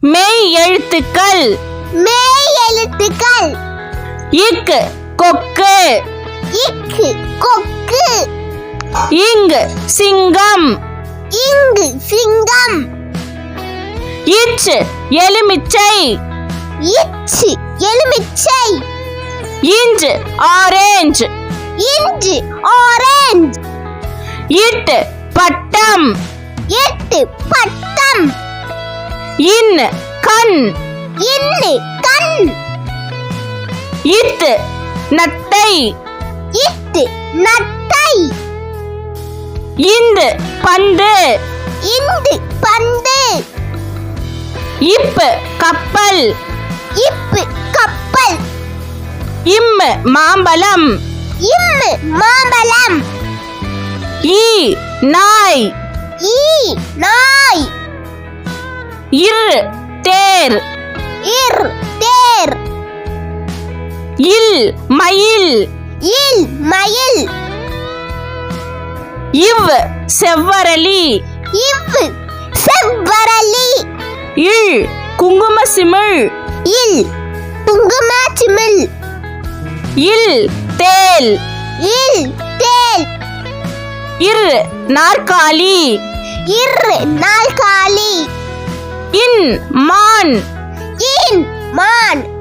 மெய் எழுத்துக்கள். மெய் எழுத்துக்கள். இக்கு கொக்கு. இக்கு கொக்கு. இங்கு சிங்கம். இங்கு சிங்கம். இச்சு எலுமிச்சை. இச்சு எலுமிச்சை. இஞ்சு ஆரேஞ்ச். இன்று ஆரேஞ்ச். இட்டு பட்டம். எட்டு பட்டம். இன் கண். இன்னு கண். இத்து நத்தை. இட்டு நட்டை இந்து பந்து. இந்து பந்து. இப்பு கப்பல். இப்பு கப்பல். இம்மு மாம்பழம். இம்மு மாம்பழம். ஈ நாய். ஈ நாய். இரு தேர். இர் தேர். இல் மயில். இல் மயில். இவ் செவ்வரளி. இவ் செவ்வரளி. இல் குங்கும சிமிழ். இல் குங்கும சிமிழ். இல் தேல். இல் தேல். இரு நாற்காலி. இர் நாற்காலி. இன் மான். இன் மான்.